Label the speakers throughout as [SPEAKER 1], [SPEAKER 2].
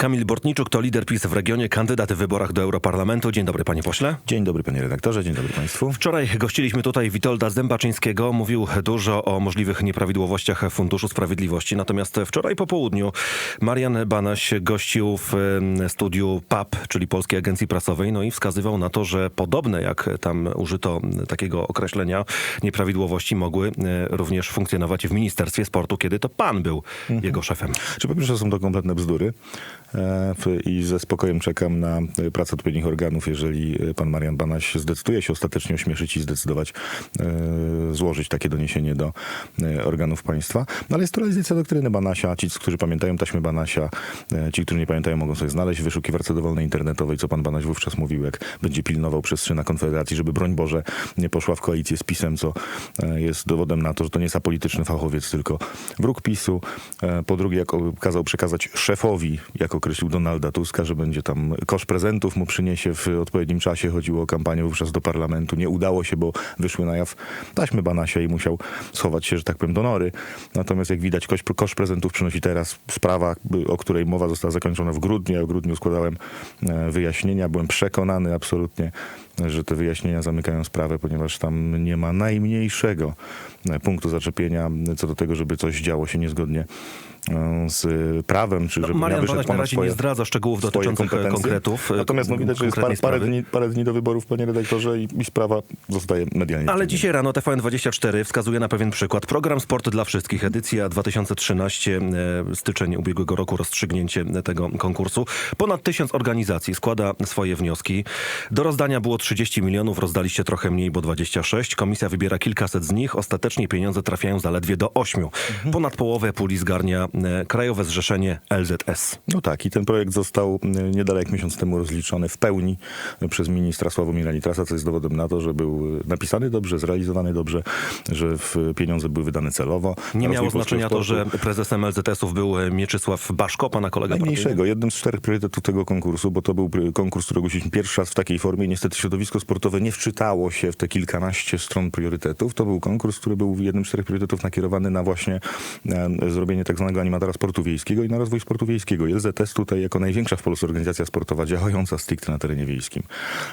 [SPEAKER 1] Kamil Bortniczuk to lider PiS w regionie, kandydat w wyborach do Europarlamentu. Dzień dobry, panie pośle.
[SPEAKER 2] Dzień dobry panie redaktorze, dzień dobry państwu.
[SPEAKER 1] Wczoraj gościliśmy tutaj Witolda Zębaczyńskiego. Mówił dużo o możliwych nieprawidłowościach Funduszu Sprawiedliwości. Natomiast wczoraj po południu Marian Banaś gościł w studiu PAP, czyli Polskiej Agencji Prasowej, no i wskazywał na to, że podobne jak tam użyto takiego określenia, nieprawidłowości mogły również funkcjonować w Ministerstwie Sportu, kiedy to pan był jego szefem.
[SPEAKER 2] Czy po pierwsze są to kompletne bzdury i ze spokojem czekam na e, pracę odpowiednich organów, jeżeli e, pan Marian Banaś zdecyduje się ostatecznie ośmieszyć i zdecydować e, złożyć takie doniesienie do organów państwa. No ale jest to realizacja doktryny Banasia. Ci, którzy pamiętają taśmy Banasia, ci, którzy nie pamiętają, mogą sobie znaleźć w wyszukiwarce dowolnej internetowej, co pan Banaś wówczas mówił, jak będzie pilnował przestrzena Konfederacji, żeby broń Boże nie poszła w koalicję z PiSem, co jest dowodem na to, że to nie jest apolityczny fachowiec, tylko wróg PiSu. Po drugie, jak kazał przekazać szefowi, jak określił Donalda Tuska, że będzie tam kosz prezentów mu przyniesie w odpowiednim czasie. Chodziło o kampanię wówczas do parlamentu. Nie udało się, bo wyszły na jaw taśmy Banasia i musiał schować się, że tak powiem, do nory. Natomiast jak widać, kosz, kosz prezentów przynosi teraz sprawa, o której mowa została zakończona w grudniu. Ja w grudniu składałem e, wyjaśnienia. Byłem przekonany absolutnie, że te wyjaśnienia zamykają sprawę, ponieważ tam nie ma najmniejszego e, punktu zaczepienia co do tego, żeby coś działo się niezgodnie e, z prawem, czy
[SPEAKER 1] No,
[SPEAKER 2] żeby
[SPEAKER 1] Marian
[SPEAKER 2] miał wyszedł
[SPEAKER 1] Banaś na razie
[SPEAKER 2] swoje,
[SPEAKER 1] nie zdradza szczegółów dotyczących konkretów. e,
[SPEAKER 2] Natomiast no, widać, że jest par, parę, dni, parę dni do wyborów, panie redaktorze, i, i sprawa zostaje medialnie.
[SPEAKER 1] Ale dzisiaj rano TVN24 wskazuje na pewien przykład. Program Sport dla Wszystkich, edycja 2013, e, styczeń ubiegłego roku, rozstrzygnięcie tego konkursu. Ponad tysiąc organizacji składa swoje wnioski. Do rozdania było 30 milionów, rozdaliście trochę mniej, bo 26. Komisja wybiera kilkaset z nich. Ostatecznie pieniądze trafiają zaledwie do 8. Ponad połowę puli zgarnia e, Krajowe Zrzeszenie LZS.
[SPEAKER 2] No tak, i ten projekt został y, niedaleko miesiąc temu rozliczony w pełni y, przez ministra Sławomira Nitrasa, co jest dowodem na to, że był napisany dobrze, zrealizowany dobrze, że pieniądze były wydane celowo.
[SPEAKER 1] Nie miało znaczenia to, że prezesem LZS-ów był e, Mieczysław Baszko, pana kolega?
[SPEAKER 2] Najmniejszego, jednym z czterech priorytetów tego konkursu, bo to był konkurs, który ogłosiliśmy pierwszy raz w takiej formie i niestety środowisko sportowe nie wczytało się w te kilkanaście stron priorytetów. To był konkurs, który był jednym z czterech priorytetów nakierowany na właśnie e, zrobienie tak zwanego animatora sportu wiejskiego i na rozwój sportu wiejskiego. LZS tutaj jako największa w Polsce organizacja sportowa działająca stricte na terenie wiejskim.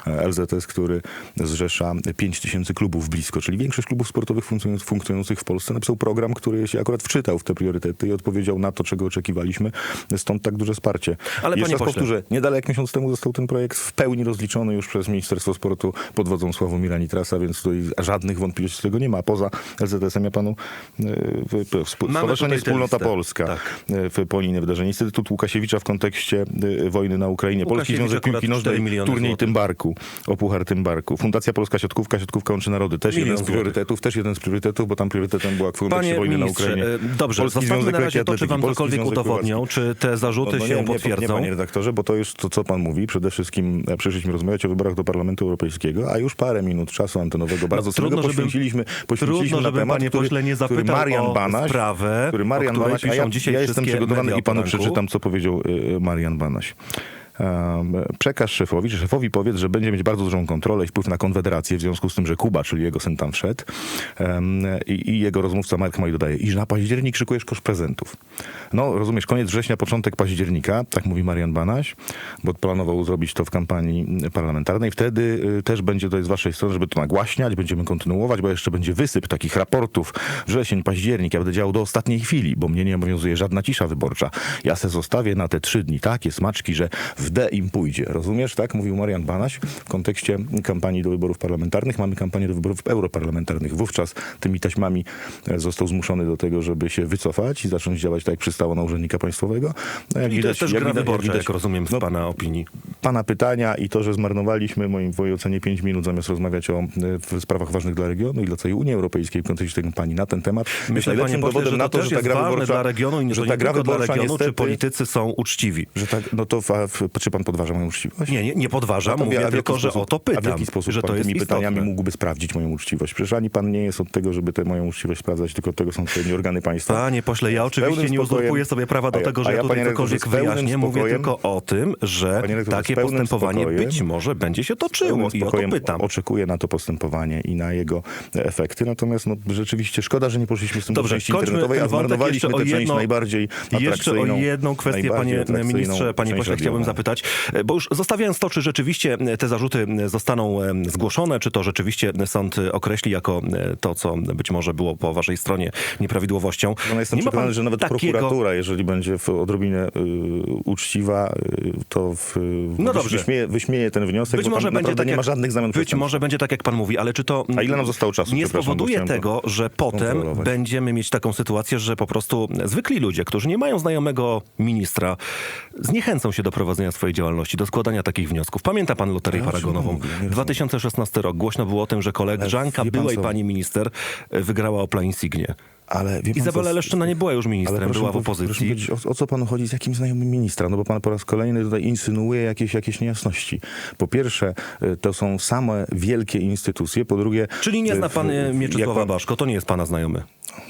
[SPEAKER 2] E, LZS, który zrzesza 5 tysięcy klubów blisko, czyli większość klubów sportowych funkcjonując- funkcjonujących w Polsce, napisał program, który się akurat wczytał w te priorytety i odpowiedział na to, czego oczekiwaliśmy. Stąd tak duże wsparcie.
[SPEAKER 1] Ale
[SPEAKER 2] Jeszcze
[SPEAKER 1] panie
[SPEAKER 2] raz powtórzę, niedaleko miesiąc temu został ten projekt w pełni rozliczony już przez Ministerstwo Sportu pod wodzą Sławomira Nitrasa, więc tutaj żadnych wątpliwości z tego nie ma. Poza LZS-em ja panu
[SPEAKER 1] Mamy
[SPEAKER 2] Stowarzyszenie Wspólnota. Polska
[SPEAKER 1] Tak.
[SPEAKER 2] e, w Poliny wydarzenie. Instytut Łukasiewicza w kontekście e, wojny na Ukrainie. Polski Związek Piłki
[SPEAKER 1] 4
[SPEAKER 2] Nożnej, turniej
[SPEAKER 1] złotych.
[SPEAKER 2] Tymbarku, o Puchar Tymbarku. Fundacja Polska Siatkówka, Siatkówka Łączy Narody. Też
[SPEAKER 1] Milion
[SPEAKER 2] jeden z
[SPEAKER 1] złotych.
[SPEAKER 2] priorytetów, też jeden z priorytetów, bo tam priorytetem była w kontekście
[SPEAKER 1] Panie
[SPEAKER 2] wojny na Ukrainie.
[SPEAKER 1] dobrze,
[SPEAKER 2] Polski Związek
[SPEAKER 1] na razie to, czy wam cokolwiek udowodnią, czy te zarzuty
[SPEAKER 2] No, no
[SPEAKER 1] się
[SPEAKER 2] nie,
[SPEAKER 1] potwierdzą.
[SPEAKER 2] Nie, panie redaktorze, bo to jest to, co pan mówi. Przede wszystkim przyszliśmy rozmawiać o wyborach do Parlamentu Europejskiego, a już parę minut czasu antenowego bardzo
[SPEAKER 1] No, trudno,
[SPEAKER 2] poświęciliśmy, poświęciliśmy
[SPEAKER 1] Trudno,
[SPEAKER 2] na temat,
[SPEAKER 1] panie
[SPEAKER 2] który,
[SPEAKER 1] pośle, nie
[SPEAKER 2] który
[SPEAKER 1] zapytał
[SPEAKER 2] Marian
[SPEAKER 1] o
[SPEAKER 2] Banaś,
[SPEAKER 1] sprawę,
[SPEAKER 2] który Marian Banaś, a ja,
[SPEAKER 1] dzisiaj
[SPEAKER 2] ja jestem przygotowany i panu przeczytam, co powiedział e, Marian Banaś. Przekaż szefowi, że szefowi powiedz, że będzie mieć bardzo dużą kontrolę i wpływ na Konfederację w związku z tym, że Kuba, czyli jego syn tam wszedł i, i jego rozmówca Mark Maj dodaje, i że na październik szykujesz kosz prezentów. No, rozumiesz, koniec września, początek października, tak mówi Marian Banaś, bo planował zrobić to w kampanii parlamentarnej. Wtedy y, też będzie to z waszej strony, żeby to nagłaśniać, będziemy kontynuować, bo jeszcze będzie wysyp takich raportów. Wrzesień, październik, ja będę działał do ostatniej chwili, bo mnie nie obowiązuje żadna cisza wyborcza. Ja se zostawię na te trzy dni takie smaczki, że w D im pójdzie. Rozumiesz, tak? Mówił Marian Banaś w kontekście kampanii do wyborów parlamentarnych. Mamy kampanię do wyborów europarlamentarnych. Wówczas tymi taśmami e, został zmuszony do tego, żeby się wycofać i zacząć działać tak, jak przystało na urzędnika państwowego. No, jak
[SPEAKER 1] I to jest też gra
[SPEAKER 2] widać-
[SPEAKER 1] wyborcza,
[SPEAKER 2] widać-
[SPEAKER 1] jak rozumiem, w
[SPEAKER 2] no,
[SPEAKER 1] pana opinii.
[SPEAKER 2] pana pytania i to, że zmarnowaliśmy moim w mojej ocenie 5 minut zamiast rozmawiać o e, w sprawach ważnych dla regionu i dla całej Unii Europejskiej w kontekście tej kampanii na ten temat. jest
[SPEAKER 1] Myślę,
[SPEAKER 2] najlepszym
[SPEAKER 1] panie pośle,
[SPEAKER 2] dowodem
[SPEAKER 1] że to
[SPEAKER 2] na to, że ta
[SPEAKER 1] jest
[SPEAKER 2] gra wyborcza,
[SPEAKER 1] dla regionu i
[SPEAKER 2] że
[SPEAKER 1] to
[SPEAKER 2] ta gra wyborcza
[SPEAKER 1] regionu, czy
[SPEAKER 2] niestety,
[SPEAKER 1] politycy są uczciwi.
[SPEAKER 2] że tak, no to fa- w- czy pan podważa moją uczciwość?
[SPEAKER 1] Nie, nie, nie podważam,
[SPEAKER 2] No
[SPEAKER 1] mówię tylko,
[SPEAKER 2] jaki
[SPEAKER 1] że
[SPEAKER 2] sposób-
[SPEAKER 1] o to pytam.
[SPEAKER 2] A w jaki sposób
[SPEAKER 1] że
[SPEAKER 2] pan
[SPEAKER 1] to jest
[SPEAKER 2] tymi pytaniami
[SPEAKER 1] istotne.
[SPEAKER 2] mógłby sprawdzić moją uczciwość? Przecież ani pan nie jest od tego, żeby tę moją uczciwość sprawdzać, tylko od tego są odpowiednie organy państwa.
[SPEAKER 1] Panie pośle, ja oczywiście nie uzurpuję sobie prawa do tego, że ja
[SPEAKER 2] ja,
[SPEAKER 1] tutaj cokolwiek wyjaśnię. Mówię tylko o tym, że takie postępowanie być może będzie się toczyło i o to pytam.
[SPEAKER 2] Oczekuję na to postępowanie i na jego efekty. Natomiast no, rzeczywiście szkoda, że nie poszliśmy z tym
[SPEAKER 1] Dobrze,
[SPEAKER 2] do części internetowej, a zmarnowaliśmy tę część najbardziej
[SPEAKER 1] Jeszcze o jedną kwestię, panie ministrze, panie pośle, chciałbym
[SPEAKER 2] radiową.
[SPEAKER 1] Zapytać, e, bo już zostawiając to, czy rzeczywiście te zarzuty zostaną e, zgłoszone, czy to rzeczywiście sąd określi jako e, to, co być może było po waszej stronie nieprawidłowością.
[SPEAKER 2] No, jestem
[SPEAKER 1] Nie
[SPEAKER 2] przekonany, że nawet
[SPEAKER 1] takiego-
[SPEAKER 2] prokuratura, jeżeli będzie w odrobinę y, uczciwa, y, to w,
[SPEAKER 1] No dobrze.
[SPEAKER 2] wyśmieje, wyśmieje ten wniosek,
[SPEAKER 1] Być może będzie tak
[SPEAKER 2] nie
[SPEAKER 1] jak,
[SPEAKER 2] ma żadnych zamian
[SPEAKER 1] Być
[SPEAKER 2] przestępstw.
[SPEAKER 1] może będzie tak, jak pan mówi, ale czy to
[SPEAKER 2] A ile nam zostało czasu,
[SPEAKER 1] nie spowoduje tego, że potem będziemy mieć taką sytuację, że po prostu zwykli ludzie, którzy nie mają znajomego ministra, zniechęcą się do prowadzenia swojej działalności, do składania takich wniosków. Pamięta pan Loterię
[SPEAKER 2] o czym
[SPEAKER 1] Paragonową?
[SPEAKER 2] mówię? Nie rozumiem.
[SPEAKER 1] 2016 rok. Głośno było o tym, że koleżanka byłej
[SPEAKER 2] co?
[SPEAKER 1] pani minister e, wygrała Opla Insignię.
[SPEAKER 2] Ale wie pan
[SPEAKER 1] Izabela
[SPEAKER 2] co,
[SPEAKER 1] Leszczyna nie była już ministrem, była w opozycji.
[SPEAKER 2] powiedzieć, o, o co panu chodzi z jakim znajomym ministra? No bo pan po raz kolejny tutaj insynuuje jakieś, jakieś niejasności. Po pierwsze, y, to są same wielkie instytucje. Po drugie...
[SPEAKER 1] Czyli nie
[SPEAKER 2] y,
[SPEAKER 1] zna
[SPEAKER 2] w-
[SPEAKER 1] pan e,
[SPEAKER 2] jak
[SPEAKER 1] Mieczysława
[SPEAKER 2] pan-
[SPEAKER 1] Baszko, to nie jest pana znajomy.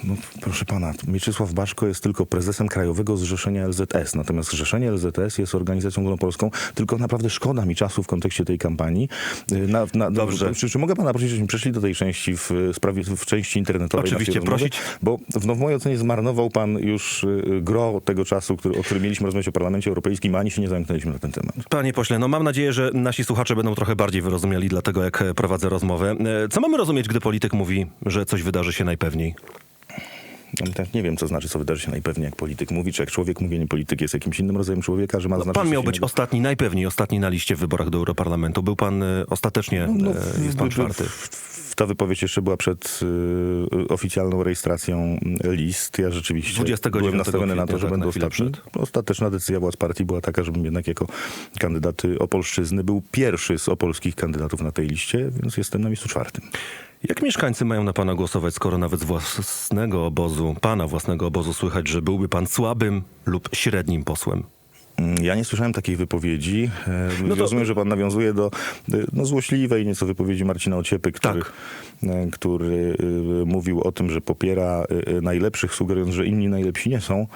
[SPEAKER 2] No, proszę pana, Mieczysław Baszko jest tylko prezesem Krajowego Zrzeszenia LZS, natomiast Zrzeszenie LZS jest organizacją ogólnopolską, tylko naprawdę szkoda mi czasu w kontekście tej kampanii. Y, Na, na,
[SPEAKER 1] Dobrze.
[SPEAKER 2] Czy, czy mogę pana prosić, żebyśmy przeszli do tej części w, sprawie, w części internetowej
[SPEAKER 1] Oczywiście,
[SPEAKER 2] rozmowy?
[SPEAKER 1] prosić.
[SPEAKER 2] Bo w, no, w mojej ocenie zmarnował pan już y, gro tego czasu, który, o którym mieliśmy rozmawiać o Parlamencie Europejskim, a ani się nie zamknęliśmy na ten temat.
[SPEAKER 1] Panie pośle, no mam nadzieję, że nasi słuchacze będą trochę bardziej wyrozumiali dla tego, jak e, prowadzę rozmowę. E, Co mamy rozumieć, gdy polityk mówi, że coś wydarzy się najpewniej?
[SPEAKER 2] Też nie wiem, co znaczy, co wydarzy się najpewniej, jak polityk mówi, czy jak człowiek mówi, nie polityk jest jakimś innym rodzajem człowieka, że ma
[SPEAKER 1] No,
[SPEAKER 2] znaczyć
[SPEAKER 1] pan miał być
[SPEAKER 2] innego.
[SPEAKER 1] ostatni, najpewniej ostatni na liście w wyborach do Europarlamentu. Był pan e, ostatecznie,
[SPEAKER 2] No,
[SPEAKER 1] e, jest pan czwarty.
[SPEAKER 2] w- w- Ta wypowiedź jeszcze była przed y, oficjalną rejestracją list. Ja rzeczywiście
[SPEAKER 1] 29
[SPEAKER 2] byłem nastawiony na to, że
[SPEAKER 1] tak,
[SPEAKER 2] będę ostatni. Ostateczna decyzja władz partii była taka, żebym jednak jako kandydat opolszczyzny był pierwszy z opolskich kandydatów na tej liście, więc jestem na miejscu czwartym.
[SPEAKER 1] Jak mieszkańcy mają na pana głosować, skoro nawet z własnego obozu, pana własnego obozu słychać, że byłby pan słabym lub średnim posłem?
[SPEAKER 2] Mm, Ja nie słyszałem takiej wypowiedzi.
[SPEAKER 1] No to-
[SPEAKER 2] Rozumiem, że pan nawiązuje do e, no, złośliwej nieco wypowiedzi Marcina Ociepy, który,
[SPEAKER 1] Tak.
[SPEAKER 2] e, który e, mówił o tym, że popiera najlepszych, sugerując, że inni najlepsi nie są.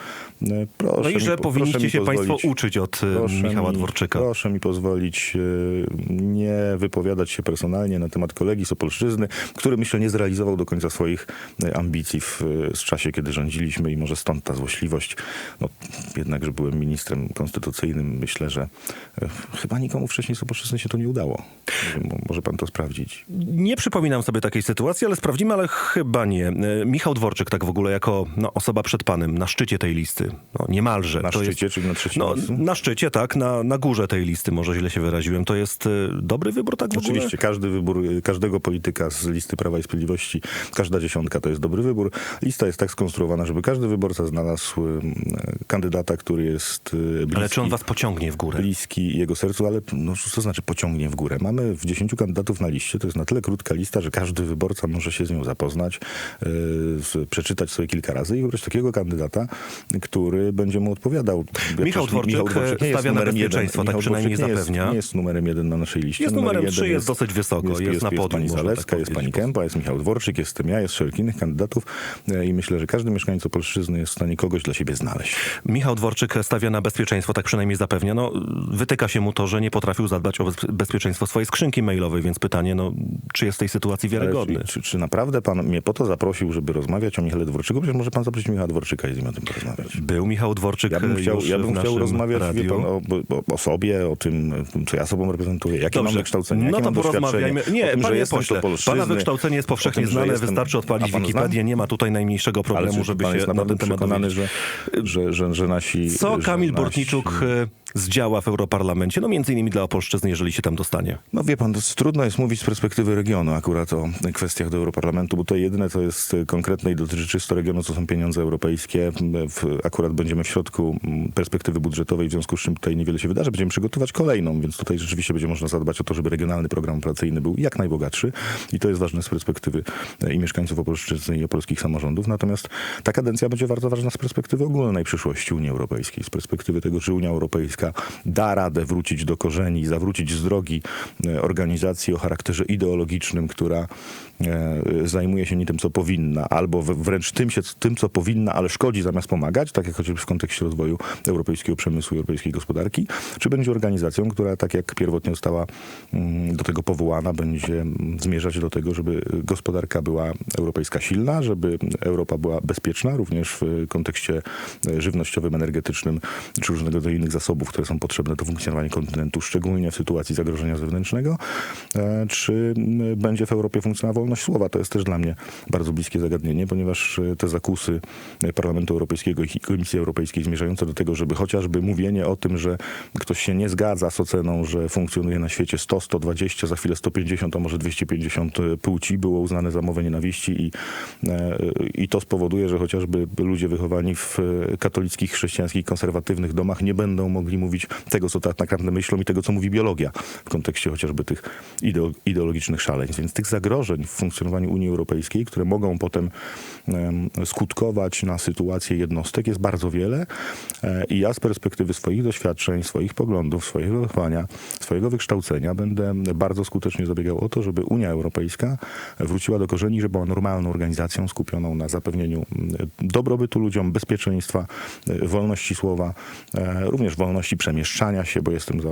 [SPEAKER 2] Proszę
[SPEAKER 1] No i
[SPEAKER 2] mi
[SPEAKER 1] że
[SPEAKER 2] po-
[SPEAKER 1] powinniście
[SPEAKER 2] mi
[SPEAKER 1] się państwo
[SPEAKER 2] pozwolić-
[SPEAKER 1] uczyć od
[SPEAKER 2] proszę
[SPEAKER 1] Michała
[SPEAKER 2] mi-
[SPEAKER 1] Dworczyka.
[SPEAKER 2] Proszę mi pozwolić nie wypowiadać się personalnie na temat kolegi z Opolszczyzny, który myślę nie zrealizował do końca swoich ambicji w, w czasie, kiedy rządziliśmy i może stąd ta złośliwość. No, jednak, że byłem ministrem konstytucyjnym, myślę, że e, chyba nikomu wcześniej z Opolszczyzny się to nie udało. Może pan to sprawdzić.
[SPEAKER 1] Nie przypominam sobie takiej sytuacji, ale sprawdzimy, ale chyba nie. E, Michał Dworczyk tak w ogóle jako no, osoba przed panem, na szczycie tej listy. No, niemalże.
[SPEAKER 2] Na
[SPEAKER 1] to
[SPEAKER 2] szczycie,
[SPEAKER 1] jest,
[SPEAKER 2] czyli na trzecim
[SPEAKER 1] no,
[SPEAKER 2] miejscu?
[SPEAKER 1] Na szczycie, tak, na, na górze tej listy, może źle się wyraziłem. To jest e, dobry wybór tak w ogóle?
[SPEAKER 2] Oczywiście każdy wybór każdego polityka z listy Prawa i Sprawiedliwości, każda dziesiątka to jest dobry wybór. Lista jest tak skonstruowana, żeby każdy wyborca znalazł kandydata, który jest bliski.
[SPEAKER 1] Ale czy on was pociągnie w górę?
[SPEAKER 2] bliski jego sercu, ale no, co znaczy pociągnie w górę? Mamy w 10 kandydatów na liście, to jest na tyle krótka lista, że każdy wyborca może się z nią zapoznać, yy, przeczytać sobie kilka razy i wybrać takiego kandydata, który będzie mu odpowiadał. Ja
[SPEAKER 1] Michał Dworczyk,
[SPEAKER 2] nie jest
[SPEAKER 1] stawia na
[SPEAKER 2] jeden.
[SPEAKER 1] bezpieczeństwo, tak
[SPEAKER 2] Michał
[SPEAKER 1] przynajmniej
[SPEAKER 2] Dworczyk nie
[SPEAKER 1] zapewnia.
[SPEAKER 2] Jest, nie jest numerem jeden na naszej liście.
[SPEAKER 1] Jest
[SPEAKER 2] Numer
[SPEAKER 1] numerem trzy, jest dosyć wysoko, jest na podium,
[SPEAKER 2] pani
[SPEAKER 1] można
[SPEAKER 2] Zalewska,
[SPEAKER 1] tak
[SPEAKER 2] jest pani. Kępa, jest Michał Dworczyk, jestem ja, jest szereg innych kandydatów yy, i myślę, że każdy mieszkaniec Opolszczyzny jest w stanie kogoś dla siebie znaleźć.
[SPEAKER 1] Michał Dworczyk stawia na bezpieczeństwo, tak przynajmniej zapewnia. No, wytyka się mu to, że nie potrafił zadbać o bez- bezpieczeństwo swojej skrzynki mailowej, więc pytanie, no, czy jest w tej sytuacji wiarygodny?
[SPEAKER 2] Czy, czy, naprawdę pan mnie po to zaprosił, żeby rozmawiać o Michale Dworczyku? Przecież może pan zaprosić Michała Dworczyka i z nim o tym porozmawiać.
[SPEAKER 1] Był Michał Dworczyk
[SPEAKER 2] Ja bym chciał, ja bym chciał rozmawiać pan, o, o, o sobie, o tym, co ja sobą reprezentuję, jakie
[SPEAKER 1] Dobrze.
[SPEAKER 2] mam wykształcenie,
[SPEAKER 1] No
[SPEAKER 2] jakie
[SPEAKER 1] to
[SPEAKER 2] mam doświadczenie.
[SPEAKER 1] Nie,
[SPEAKER 2] tym,
[SPEAKER 1] panie pośle, pana wykształcenie jest powszechnie
[SPEAKER 2] tym,
[SPEAKER 1] znane,
[SPEAKER 2] jestem-
[SPEAKER 1] wystarczy odpalić Wikipedię, nie ma tutaj najmniejszego problemu, żeby się na ten temat
[SPEAKER 2] przekonany, że, że, że, że nasi...
[SPEAKER 1] Co Kamil
[SPEAKER 2] nasi-
[SPEAKER 1] Bortniczuk e, zdziała w Europarlamencie? No między innymi dla Opolszczyzny, jeżeli się tam dostanie.
[SPEAKER 2] No wie pan, trudno jest mówić z perspektywy regionu akurat o kwestiach do Europarlamentu, bo to jedyne, co jest konkretne i dotyczy czysto regionu, to są pieniądze europejskie. W, akurat będziemy w środku mm, perspektywy budżetowej, w związku z czym tutaj niewiele się wydarzy. Będziemy przygotować kolejną, więc tutaj rzeczywiście będzie można zadbać o to, żeby regionalny program operacyjny był jak najbogatszy i to jest ważne z perspektywy e, i mieszkańców Opolszczyzny i opolskich samorządów. Natomiast ta kadencja będzie bardzo ważna z perspektywy ogólnej przyszłości Unii Europejskiej, z perspektywy tego, czy Unia Europejska da radę wrócić do korzeni, zawrócić z drogi e, organizacji o charakterze ideologicznym, która e, zajmuje się nie tym, co powinna, albo wręcz tym, się, tym, co powinna, ale szkodzi zamiast pomagać, tak jak chociażby w kontekście rozwoju europejskiego przemysłu i europejskiej gospodarki, czy będzie organizacją, która tak jak pierwotnie została mm, do tego powołana, będzie zmierzać do tego, żeby gospodarka była europejska silna, żeby Europa była bezpieczna, również w kontekście e, żywnościowym, energetycznym, czy różnego rodzaju innych zasobów, które są potrzebne do funkcjonowania kontynentu, szczególnie w sytuacji zagrożenia zewnętrznego, e, czy będzie w Europie funkcjonowała wolność słowa. To jest też dla mnie bardzo bliskie zagadnienie, ponieważ e, te zakusy e, Parlamentu Europejskiego i Komisji Europejskiej zmierzające do tego, żeby chociażby mówienie o tym, że ktoś się nie zgadza z oceną, że funkcjonuje na świecie 100, 120, za chwilę 150, a może 250 płci, było uznane za mowę nienawiści i, i to spowoduje, że chociażby ludzie wychowani w katolickich, chrześcijańskich, konserwatywnych domach nie będą mogli mówić tego, co tak naprawdę myślą i tego, co mówi biologia w kontekście chociażby tych ideo- ideologicznych szaleństw. Więc tych zagrożeń w funkcjonowaniu Unii Europejskiej, które mogą potem em, skutkować na sytuację jednostek jest bardzo wiele E, i ja z perspektywy swoich doświadczeń, swoich poglądów, swojego wychowania, swojego wykształcenia będę bardzo skutecznie zabiegał o to, żeby Unia Europejska wróciła do korzeni, żeby była normalną organizacją skupioną na zapewnieniu dobrobytu ludziom, bezpieczeństwa, e, wolności słowa, e, również wolności przemieszczania się, bo jestem za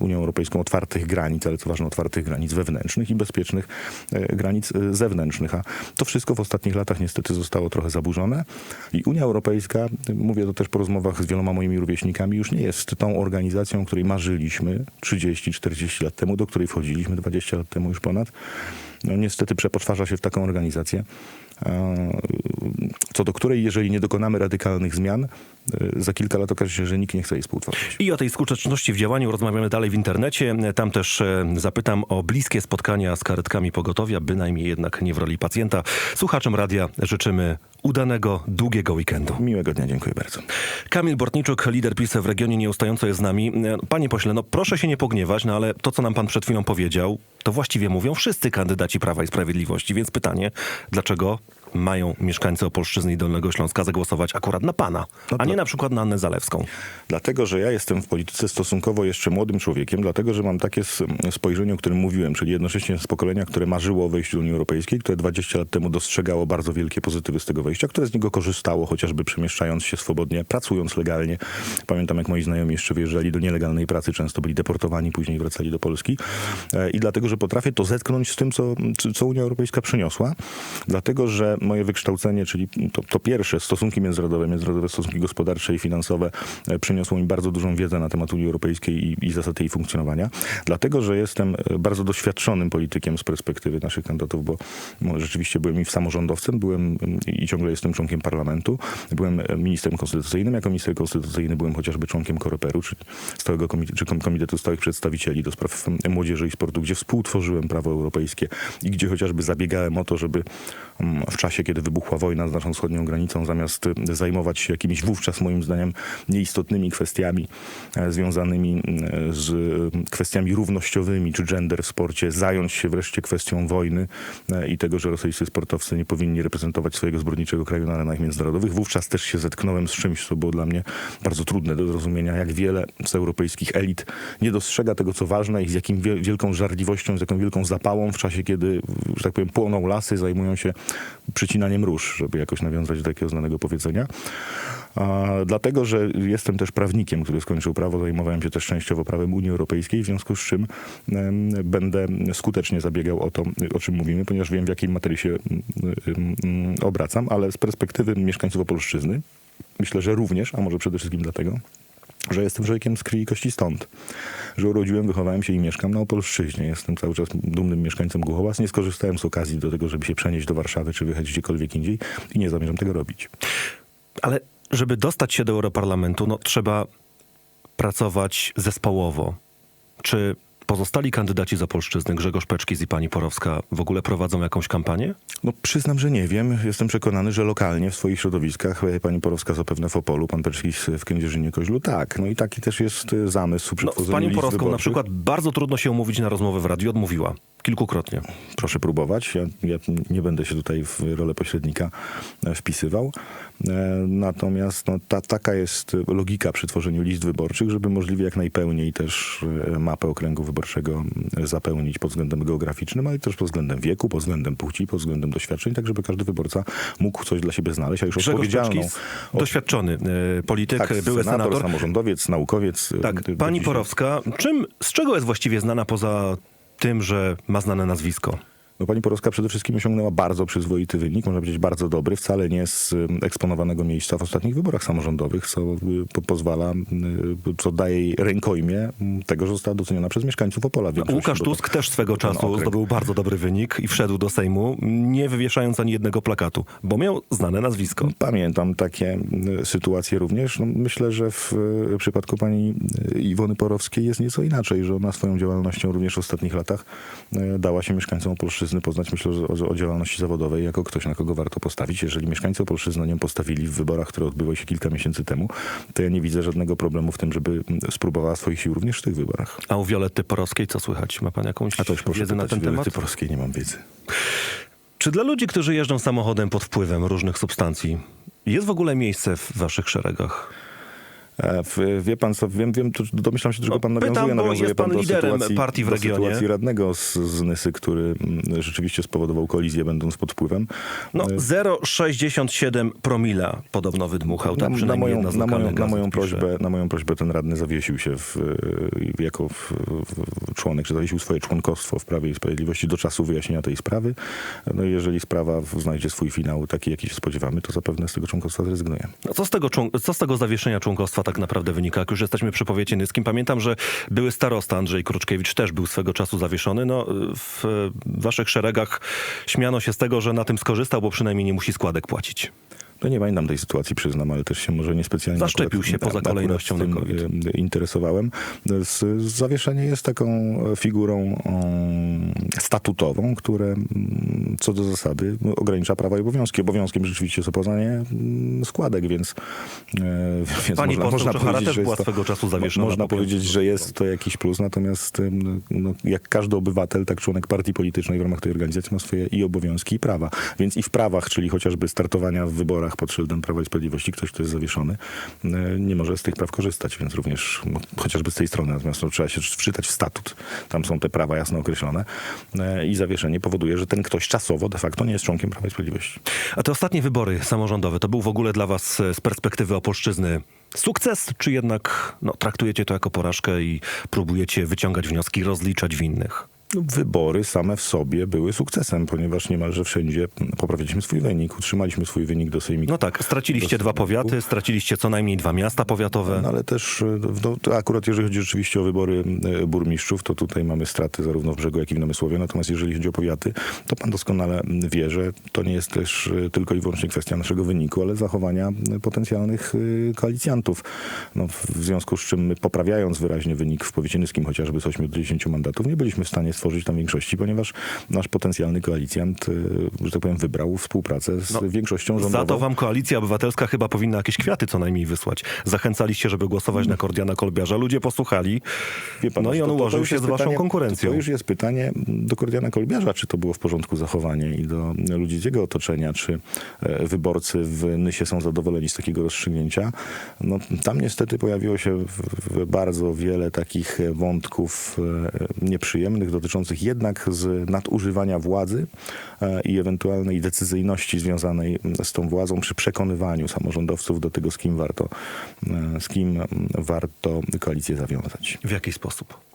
[SPEAKER 2] Unią Europejską otwartych granic, ale co ważne, otwartych granic wewnętrznych i bezpiecznych e, granic e, zewnętrznych. A to wszystko w ostatnich latach niestety zostało trochę zaburzone i Unia Europejska, mówię to też po rozmowach z wieloma moimi rówieśnikami, już nie jest tą organizacją, której marzyliśmy 30-40 lat temu, do której wchodziliśmy 20 lat temu już ponad. No niestety przepoczwarza się w taką organizację, co do której, jeżeli nie dokonamy radykalnych zmian, e, za kilka lat okaże się, że nikt nie chce jej współtworzyć.
[SPEAKER 1] I o tej skuteczności w działaniu rozmawiamy dalej w internecie. Tam też e, zapytam o bliskie spotkania z karetkami pogotowia, bynajmniej jednak nie w roli pacjenta. Słuchaczom radia życzymy udanego, długiego weekendu.
[SPEAKER 2] Miłego dnia, dziękuję bardzo.
[SPEAKER 1] Kamil Bortniczuk, lider PiS w regionie nieustająco jest z nami. E, Panie pośle, no proszę się nie pogniewać, no ale to, co nam pan przed chwilą powiedział, to właściwie mówią wszyscy kandydaci Prawa i Sprawiedliwości. Więc pytanie, dlaczego mają mieszkańcy Opolszczyzny i Dolnego Śląska zagłosować akurat na pana,
[SPEAKER 2] No
[SPEAKER 1] a nie
[SPEAKER 2] to-
[SPEAKER 1] na przykład na Annę Zalewską?
[SPEAKER 2] Dlatego, że ja jestem w polityce stosunkowo jeszcze młodym człowiekiem, dlatego, że mam takie spojrzenie, o którym mówiłem, czyli jednocześnie z pokolenia, które marzyło o wejściu do Unii Europejskiej, które 20 lat temu dostrzegało bardzo wielkie pozytywy z tego wejścia, które z niego korzystało, chociażby przemieszczając się swobodnie, pracując legalnie. Pamiętam, jak moi znajomi jeszcze wyjeżdżali do nielegalnej pracy, często byli deportowani, później wracali do Polski. E, I dlatego, że potrafię to zetknąć z tym, co- co Unia Europejska przyniosła. Dlatego, że moje wykształcenie, czyli to, to pierwsze, stosunki międzynarodowe, międzynarodowe stosunki gospodarcze i finansowe e, przyniosło mi bardzo dużą wiedzę na temat Unii Europejskiej i, i zasad jej funkcjonowania. Dlatego, że jestem e, bardzo doświadczonym politykiem z perspektywy naszych kandydatów, bo rzeczywiście byłem i samorządowcem, byłem i ciągle jestem członkiem parlamentu, byłem e, ministrem konstytucyjnym. Jako minister konstytucyjny byłem chociażby członkiem Koreperu, czy stałego komite- czy kom- Komitetu Stałych Przedstawicieli do spraw młodzieży i sportu, gdzie współtworzyłem prawo europejskie i gdzie chociażby zabiegałem o to, żeby w czasie, kiedy wybuchła wojna z naszą wschodnią granicą, zamiast y, zajmować się jakimiś wówczas moim zdaniem nieistotnymi kwestiami e, związanymi mm, z kwestiami równościowymi czy gender w sporcie, zająć się wreszcie kwestią wojny e, i tego, że rosyjscy sportowcy nie powinni reprezentować swojego zbrodniczego kraju na arenach międzynarodowych. Wówczas też się zetknąłem z czymś, co było dla mnie bardzo trudne do zrozumienia, jak wiele z europejskich elit nie dostrzega tego, co ważne i z jaką wielką żarliwością, z jaką wielką zapałą w czasie, kiedy, że tak powiem, płoną lasy, zajmują się przycinaniem róż, żeby jakoś nawiązać do takiego znanego powiedzenia. A, dlatego, że jestem też prawnikiem, który skończył prawo, zajmowałem się też częściowo prawem Unii Europejskiej, w związku z czym będę skutecznie zabiegał o to, o czym mówimy, ponieważ wiem, w jakiej materii się mm, mm, obracam, ale z perspektywy mieszkańców Opolszczyzny, myślę, że również, a może przede wszystkim dlatego, że jestem człowiekiem z krwi i kości stąd. Że urodziłem, wychowałem się i mieszkam na Opolszczyźnie. Jestem cały czas dumnym mieszkańcem Głuchołaz. Nie skorzystałem z okazji do tego, żeby się przenieść do Warszawy czy wyjechać gdziekolwiek indziej i nie zamierzam tego robić.
[SPEAKER 1] Ale żeby dostać się do Europarlamentu, no trzeba pracować zespołowo. Czy pozostali kandydaci z Opolszczyzny, Grzegorz Peczkis i pani Porowska, w ogóle prowadzą jakąś kampanię?
[SPEAKER 2] No przyznam, że nie wiem. Jestem przekonany, że lokalnie w swoich środowiskach, e, pani Porowska zapewne w Opolu, pan Peczkis w Kędzierzynie Koźlu, tak. No i taki też jest e, zamysł
[SPEAKER 1] No, z panią Porowską na przykład bardzo trudno się umówić na rozmowę w radiu, odmówiła. Kilkukrotnie.
[SPEAKER 2] proszę próbować. Ja, ja nie będę się tutaj w rolę pośrednika e, wpisywał. E, Natomiast no, ta, taka jest logika przy tworzeniu list wyborczych, żeby możliwie jak najpełniej też e, mapę okręgu wyborczego zapełnić pod względem geograficznym, ale też pod względem wieku, pod względem płci, pod względem doświadczeń, tak żeby każdy wyborca mógł coś dla siebie znaleźć, a już
[SPEAKER 1] Grzegorz
[SPEAKER 2] odpowiedzialną...
[SPEAKER 1] Czeczkis, doświadczony polityk,
[SPEAKER 2] tak,
[SPEAKER 1] były
[SPEAKER 2] senator,
[SPEAKER 1] senator.
[SPEAKER 2] samorządowiec, naukowiec.
[SPEAKER 1] Tak, pani. Porowska, czym, z czego jest właściwie znana poza tym, że ma znane nazwisko?
[SPEAKER 2] No pani Porowska przede wszystkim osiągnęła bardzo przyzwoity wynik, można powiedzieć bardzo dobry, wcale nie z eksponowanego miejsca w ostatnich wyborach samorządowych, co y, po, pozwala, y, co daje jej rękojmie tego, że została doceniona przez mieszkańców Opola. większości,
[SPEAKER 1] Łukasz Tusk też swego czasu zdobył bardzo dobry wynik i wszedł do Sejmu, nie wywieszając ani jednego plakatu, bo miał znane nazwisko.
[SPEAKER 2] Pamiętam takie sytuacje również. No, myślę, że w y, przypadku pani Iwony Porowskiej jest nieco inaczej, że ona swoją działalnością również w ostatnich latach dała się mieszkańcom Opolszczyzny poznać, myślę, o, o działalności zawodowej jako ktoś, na kogo warto postawić. Jeżeli mieszkańcy Opolszczyzny na nią postawili w wyborach, które odbyły się kilka miesięcy temu, to ja nie widzę żadnego problemu w tym, żeby mm, spróbowała swoich sił również w tych wyborach.
[SPEAKER 1] A u Violetty Porowskiej co słychać? Ma pan jakąś
[SPEAKER 2] A to już proszę
[SPEAKER 1] wiedzę na ten temat?
[SPEAKER 2] Violetty Porowskiej, nie mam wiedzy.
[SPEAKER 1] Czy dla ludzi, którzy jeżdżą samochodem pod wpływem różnych substancji, jest w ogóle miejsce w waszych szeregach?
[SPEAKER 2] E, Wie pan co, wiem, wiem, domyślam się, czego
[SPEAKER 1] No,
[SPEAKER 2] pan
[SPEAKER 1] pytam,
[SPEAKER 2] nawiązuje.
[SPEAKER 1] bo
[SPEAKER 2] nawiązuje
[SPEAKER 1] jest pan
[SPEAKER 2] do
[SPEAKER 1] liderem
[SPEAKER 2] sytuacji,
[SPEAKER 1] partii w regionie.
[SPEAKER 2] sytuacji radnego z, z Nysy, który mm, rzeczywiście spowodował kolizję, będąc pod wpływem.
[SPEAKER 1] No,
[SPEAKER 2] E,
[SPEAKER 1] 0,67 promila podobno wydmuchał, tak
[SPEAKER 2] na, na,
[SPEAKER 1] przynajmniej
[SPEAKER 2] moją, na, moją, na, moją prośbę, na moją prośbę ten radny zawiesił się w, e, jako w, w, członek, czy zawiesił swoje członkostwo w Prawie i Sprawiedliwości do czasu wyjaśnienia tej sprawy. No i jeżeli sprawa znajdzie swój finał taki, jaki się spodziewamy, to zapewne z tego członkostwa zrezygnuje.
[SPEAKER 1] No co, z tego, co z tego zawieszenia członkostwa tak naprawdę wynika? Jak już jesteśmy przy powiecie nyskim, pamiętam, że były starosta Andrzej Kruczkiewicz też był swego czasu zawieszony. No, w waszych szeregach śmiano się z tego, że na tym skorzystał, bo przynajmniej nie musi składek płacić.
[SPEAKER 2] No nie pamiętam tej sytuacji, przyznam, ale też się może niespecjalnie...
[SPEAKER 1] Zaszczepił się poza
[SPEAKER 2] akurat
[SPEAKER 1] kolejnością
[SPEAKER 2] tym,
[SPEAKER 1] na COVID.
[SPEAKER 2] e, interesowałem. Zawieszenie jest taką e, figurą statutową, które co do zasady no, ogranicza prawa i obowiązki. Obowiązkiem rzeczywiście jest opłacanie mm, składek, więc, e, więc
[SPEAKER 1] Pani
[SPEAKER 2] można,
[SPEAKER 1] poseł
[SPEAKER 2] można powiedzieć,
[SPEAKER 1] też
[SPEAKER 2] że
[SPEAKER 1] była
[SPEAKER 2] jest to,
[SPEAKER 1] swego czasu zawieszona
[SPEAKER 2] Można
[SPEAKER 1] po
[SPEAKER 2] powiedzieć, że jest to jakiś plus, natomiast no, jak każdy obywatel, tak członek partii politycznej w ramach tej organizacji ma swoje i obowiązki, i prawa. Więc i w prawach, czyli chociażby startowania w wyborach pod szyldem Prawa i Sprawiedliwości, ktoś, kto jest zawieszony, e, nie może z tych praw korzystać, więc również chociażby z tej strony. Natomiast no, trzeba się wczytać w statut. Tam są te prawa jasno określone e, i zawieszenie powoduje, że ten ktoś czasowo de facto nie jest członkiem Prawa i Sprawiedliwości.
[SPEAKER 1] A te ostatnie wybory samorządowe, to był w ogóle dla was e, z perspektywy Opolszczyzny sukces, czy jednak no, traktujecie to jako porażkę i próbujecie wyciągać wnioski, rozliczać winnych?
[SPEAKER 2] Wybory same w sobie były sukcesem, ponieważ niemalże wszędzie poprawiliśmy swój wynik, utrzymaliśmy swój wynik do sejmiku.
[SPEAKER 1] No tak, straciliście dwa powiaty, straciliście co najmniej dwa miasta powiatowe.
[SPEAKER 2] No, ale też, no, akurat jeżeli chodzi rzeczywiście o wybory e, burmistrzów, to tutaj mamy straty zarówno w Brzegu, jak i w Namysłowie. Natomiast jeżeli chodzi o powiaty, to pan doskonale wie, że to nie jest też e, tylko i wyłącznie kwestia naszego wyniku, ale zachowania e, potencjalnych koalicjantów. No, w związku z czym my poprawiając wyraźnie wynik w powiecie nyskim, chociażby z 8 do 10 mandatów, nie byliśmy w stanie stworzyć tam większości, ponieważ nasz potencjalny koalicjant, e, że tak powiem, wybrał współpracę z
[SPEAKER 1] No,
[SPEAKER 2] większością rządową.
[SPEAKER 1] Za to wam Koalicja Obywatelska chyba powinna jakieś kwiaty co najmniej wysłać. Zachęcaliście, żeby głosować na Kordiana Kolbiarza. Ludzie posłuchali.
[SPEAKER 2] Pan,
[SPEAKER 1] no i
[SPEAKER 2] to-
[SPEAKER 1] on
[SPEAKER 2] to- to
[SPEAKER 1] ułożył
[SPEAKER 2] już
[SPEAKER 1] się z waszą
[SPEAKER 2] pytanie-
[SPEAKER 1] konkurencją.
[SPEAKER 2] To już jest pytanie do Kordiana Kolbiarza, czy to było w porządku zachowanie i do ludzi z jego otoczenia, czy e, wyborcy w Nysie są zadowoleni z takiego rozstrzygnięcia. No, tam niestety pojawiło się bardzo wiele takich wątków e, nieprzyjemnych, dotyczących jednak z nadużywania władzy e, i ewentualnej decyzyjności związanej z tą władzą przy przekonywaniu samorządowców do tego, z kim warto, e, z kim warto koalicję zawiązać.
[SPEAKER 1] W jaki sposób?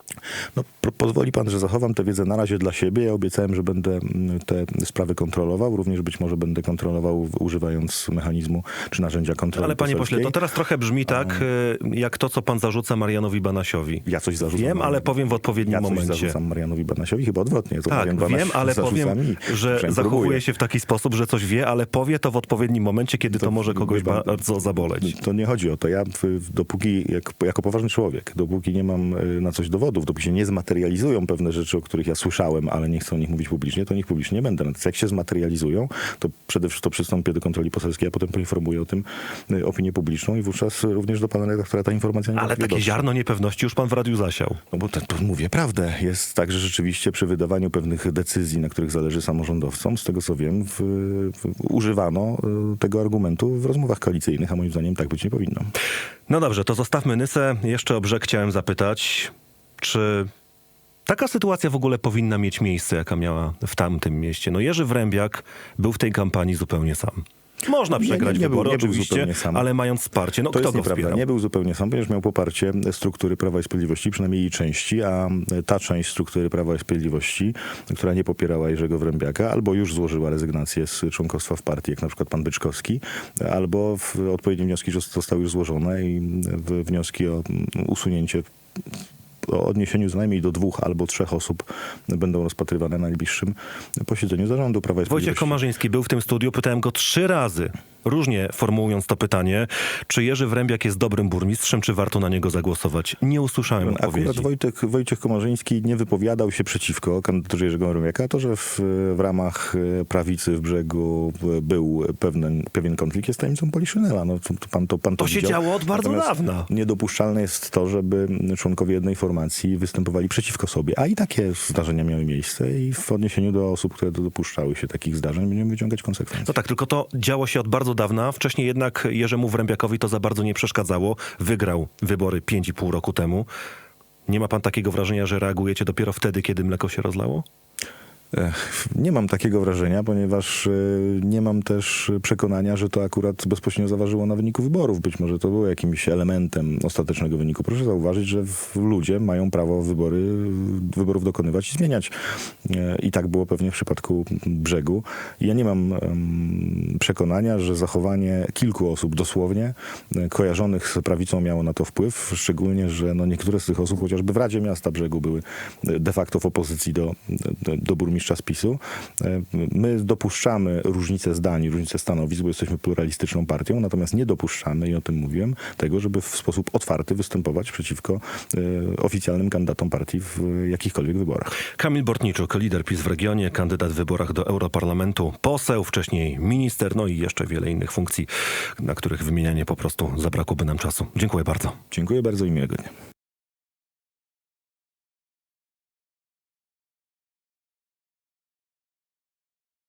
[SPEAKER 2] No, pozwoli pan, że zachowam tę wiedzę na razie dla siebie. Ja obiecałem, że będę mm, te sprawy kontrolował. Również być może będę kontrolował używając mechanizmu czy narzędzia kontroli
[SPEAKER 1] Ale panie pośle, to teraz trochę brzmi tak, y, jak to, co pan zarzuca Marianowi Banasiowi.
[SPEAKER 2] Ja coś zarzucam.
[SPEAKER 1] Wiem, ale powiem w odpowiednim
[SPEAKER 2] ja coś
[SPEAKER 1] momencie.
[SPEAKER 2] zarzucam Marianowi Banasiowi, chyba odwrotnie. To
[SPEAKER 1] Tak,
[SPEAKER 2] Banaś
[SPEAKER 1] wiem, ale powiem,
[SPEAKER 2] mi,
[SPEAKER 1] że zachowuje
[SPEAKER 2] próbuje.
[SPEAKER 1] się w taki sposób, że coś wie, ale powie to w odpowiednim momencie, kiedy to, może kogoś
[SPEAKER 2] pan,
[SPEAKER 1] bardzo zaboleć.
[SPEAKER 2] To nie chodzi o to. Ja dopóki, jak, jako poważny człowiek, dopóki nie mam y, na coś dowodów, dowodów, dopóki się nie zmaterializują pewne rzeczy, o których ja słyszałem, ale nie chcę o nich mówić publicznie, to o nich publicznie nie będę. Natomiast jak się zmaterializują, to przede wszystkim to przystąpię do kontroli poselskiej, a potem poinformuję o tym y, opinię publiczną i wówczas również do pana redaktora ta informacja nie
[SPEAKER 1] Ale takie ziarno niepewności już pan w radiu zasiał.
[SPEAKER 2] No bo to, to mówię prawdę. Jest tak, że rzeczywiście przy wydawaniu pewnych decyzji, na których zależy samorządowcom, z tego co wiem, w, w, używano y, tego argumentu w rozmowach koalicyjnych, a moim zdaniem tak być nie powinno.
[SPEAKER 1] No dobrze, to zostawmy Nysę. Jeszcze o brzeg chciałem zapytać, czy taka sytuacja w ogóle powinna mieć miejsce, jaka miała w tamtym mieście? No Jerzy Wrębiak był w tej kampanii zupełnie sam. Można
[SPEAKER 2] Nie,
[SPEAKER 1] przegrać
[SPEAKER 2] nie, nie był-
[SPEAKER 1] wybory
[SPEAKER 2] nie był
[SPEAKER 1] oczywiście,
[SPEAKER 2] zupełnie sam.
[SPEAKER 1] ale mając wsparcie, no
[SPEAKER 2] To
[SPEAKER 1] kto
[SPEAKER 2] jest
[SPEAKER 1] go
[SPEAKER 2] nieprawda.
[SPEAKER 1] wspierał?
[SPEAKER 2] Nie był zupełnie sam, ponieważ miał poparcie struktury Prawa i Sprawiedliwości, przynajmniej jej części, a ta część struktury Prawa i Sprawiedliwości, która nie popierała Jerzego Wrębiaka, albo już złożyła rezygnację z członkostwa w partii, jak na przykład pan Byczkowski, albo w odpowiednie wnioski zostały już złożone i wnioski o usunięcie o odniesieniu co najmniej do dwóch albo trzech osób będą rozpatrywane na najbliższym posiedzeniu zarządu Prawa i
[SPEAKER 1] Wojciech. Komarzyński był w tym studiu, pytałem go trzy razy, różnie formułując to pytanie, czy Jerzy Wrębiak jest dobrym burmistrzem, czy warto na niego zagłosować. Nie usłyszałem odpowiedzi.
[SPEAKER 2] Akurat Wojtek, Wojciech Komarzyński nie wypowiadał się przeciwko kandydaturze Jerzego Wrębiaka. To, że w, w ramach e, prawicy w brzegu był pewien, pewien konflikt jest tajemnicą Poliszynela. No, to, pan to, pan to
[SPEAKER 1] To się działo od bardzo
[SPEAKER 2] Natomiast
[SPEAKER 1] dawna.
[SPEAKER 2] Niedopuszczalne jest to, żeby członkowie jednej formacji występowali przeciwko sobie. A i takie zdarzenia miały miejsce i w odniesieniu do osób, które dopuszczały się takich zdarzeń, będziemy wyciągać konsekwencje.
[SPEAKER 1] No tak, tylko to działo się od bardzo dawna. Wcześniej jednak Jerzemu Wrębiakowi to za bardzo nie przeszkadzało. Wygrał wybory 5,5 roku temu. Nie ma pan takiego wrażenia, że reagujecie dopiero wtedy, kiedy mleko się rozlało?
[SPEAKER 2] Nie mam takiego wrażenia, ponieważ e, nie mam też przekonania, że to akurat bezpośrednio zaważyło na wyniku wyborów. Być może to było jakimś elementem ostatecznego wyniku. Proszę zauważyć, że ludzie mają prawo wybory, wyborów dokonywać i zmieniać. E, I tak było pewnie w przypadku brzegu. Ja nie mam przekonania, że zachowanie kilku osób dosłownie e, kojarzonych z prawicą miało na to wpływ, szczególnie, że no niektóre z tych osób chociażby w Radzie Miasta Brzegu były de facto w opozycji do, do, do burmistrza spisu. E, My dopuszczamy różnice zdań, różnice stanowisk, bo jesteśmy pluralistyczną partią, natomiast nie dopuszczamy, i o tym mówiłem, tego, żeby w sposób otwarty występować przeciwko e, oficjalnym kandydatom partii w e, jakichkolwiek wyborach.
[SPEAKER 1] Kamil Bortniczuk, lider PiS w regionie, kandydat w wyborach do Europarlamentu, poseł, wcześniej minister, no i jeszcze wiele innych funkcji, na których wymienianie po prostu zabrakłoby nam czasu. Dziękuję bardzo.
[SPEAKER 2] Dziękuję bardzo i miłego dnia.